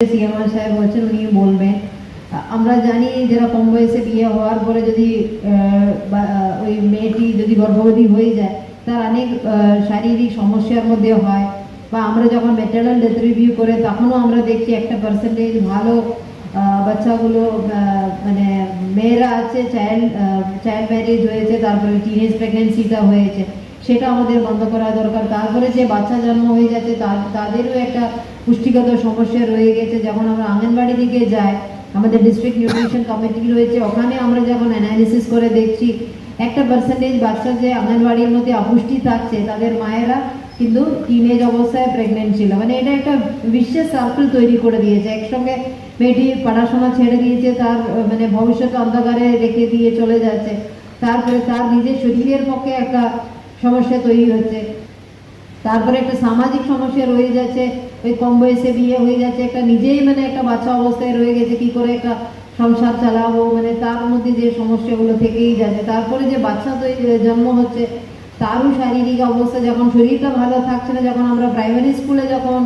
CMR সাহেব হচ্ছেন উনি বলবেন। আমরা জানি যারা কম বয়সে বিয়ে হওয়ার পরে যদি ওই মেয়েটি যদি গর্ভবতী হয়ে যায়, তার অনেক শারীরিক সমস্যার মধ্যে হয়। বা আমরা যখন ম্যাটার্নাল ডেথ রিভিউ করে, তখনও আমরা দেখছি একটা পার্সেন্টেজ ভালো বাচ্চাগুলো মানে মেয়েরা আছে চাইল্ড চাইল্ড ম্যারেজ হয়েছে, তারপরে টিনেজ প্রেগনেন্সিটা হয়েছে। সেটা আমাদের বন্ধ করা দরকার। তারপরে যে বাচ্চা জন্ম হয়ে যাচ্ছে তাদেরও একটা পুষ্টিগত সমস্যা রয়ে গেছে। যখন আমরা আঙ্গনবাড়ি দিকে যাই, আমাদের ডিস্ট্রিক্ট নিউট্রিশন কমিটি রয়েছে, ওখানে আমরা যখন অ্যানালিসিস করে দেখছি, একটা পার্সেন্টেজ বাচ্চা যে আঙ্গনবাড়ির মধ্যে অপুষ্টি থাকছে, তাদের মায়েরা কিন্তু টিনেজ অবস্থায় প্রেগনেন্ট ছিল। মানে এটা একটা বিশ্বের সার্কেল তৈরি করে দিয়েছে। একসঙ্গে মেয়েটি পড়াশোনা ছেড়ে দিয়েছে, তার মানে ভবিষ্যৎ অন্ধকারে রেখে দিয়ে চলে যাচ্ছে। তারপরে তার নিজের শরীরের পক্ষে একটা সমস্যা তৈরি হচ্ছে। তারপরে একটা সামাজিক সমস্যা রয়ে যাচ্ছে, ওই কম বয়সে বিয়ে হয়ে যাচ্ছে, একটা নিজেই মানে একটা বাচ্চা অবস্থায় রয়ে গেছে, কি করে একটা সংসার চালাবো? মানে তার মধ্যে যে সমস্যাগুলো থেকেই যাচ্ছে। তারপরে যে বাচ্চা তৈরি জন্ম হচ্ছে, তারও শারীরিক অবস্থা যখন শরীরটা ভালো থাকছে না, যখন আমরা প্রাইমারি স্কুলে যখন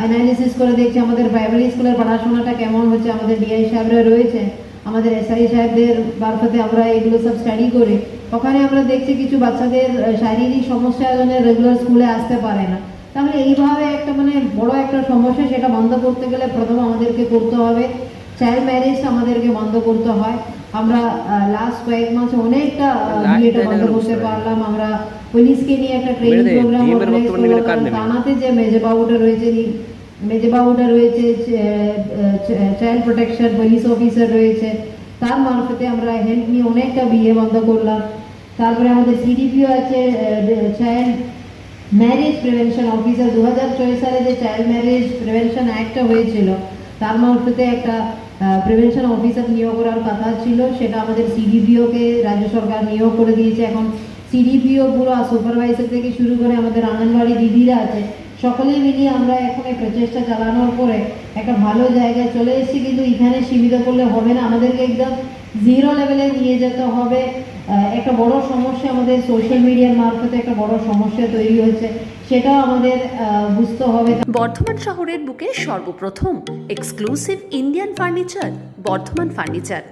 অ্যানালিসিস করে দেখছি, আমাদের প্রাইমারি স্কুলের পড়াশোনাটা কেমন হচ্ছে, আমাদের ডিআই সাহেবরা রয়েছে আমাদের এসআই সাহেবদের মারফতে আমরা এগুলো সব স্টাডি করি ওখানে আমরা দেখছি কিছু বাচ্চাদের শারীরিক সমস্যার জন্য রেগুলার স্কুলে আসতে পারে না। তাহলে এইভাবে একটা মানে বড় একটা সমস্যা সেটা বন্ধ করতে গেলে প্রথম আমাদেরকে করতে হবে। চাইল্ড ম্যারেজ আমাদেরকে বন্ধ করতে হয়। আমরা লাস্ট কয়েক মাসে অনেকটা বিয়েটা বন্ধ করতে পারলাম। আমরা পুলিশকে নিয়ে একটা ট্রেনিং প্রোগ্রাম? থানাতে যে মেজবাবুটা রয়েছে মেজবাবুটা রয়েছে চাইল্ড প্রোটেকশন পুলিশ অফিসার রয়েছে। তার মারফতে আমরা হেল্প নিয়ে অনেকটা বিয়ে বন্ধ করলাম। তারপরে আমাদের সিডিপিও আছে চাইল্ড ম্যারেজ প্রিভেনশন অফিসার দু হাজার ছয় সালে যে চাইল্ড ম্যারেজ প্রিভেনশন অ্যাক্টটা হয়েছিল, তার মারফতে একটা প্রিভেনশন অফিসার নিয়োগ করার কথা ছিল। সেটা আমাদের সিডিপিওকে রাজ্য সরকার নিয়োগ করে দিয়েছে। এখন সিডিপিও পুরো সুপারভাইজার থেকে শুরু করে আমাদের আঙ্গনবাড়ি দিদিরা আছে। সকলে মিলিয়ে আমরা এখন এই প্রচেষ্টা চালানোর পরে একটা ভালো জায়গায় চলে এসেছি, কিন্তু এখানে সীমিত করলে হবে না। আমাদেরকে একদম জিরো লেভেলে নিয়ে যেতে হবে। একটা বড় সমস্যা আমাদের সোশ্যাল মিডিয়ার মারফতে একটা বড় সমস্যা তৈরি হয়েছে, সেটাও আমাদের বুঝতে হবে। বর্ধমান শহরের বুকে সর্বপ্রথম exclusive Indian furniture Bardhaman furniture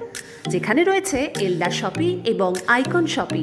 যেখানে রয়েছে এলডা শপি এবং আইকন শপি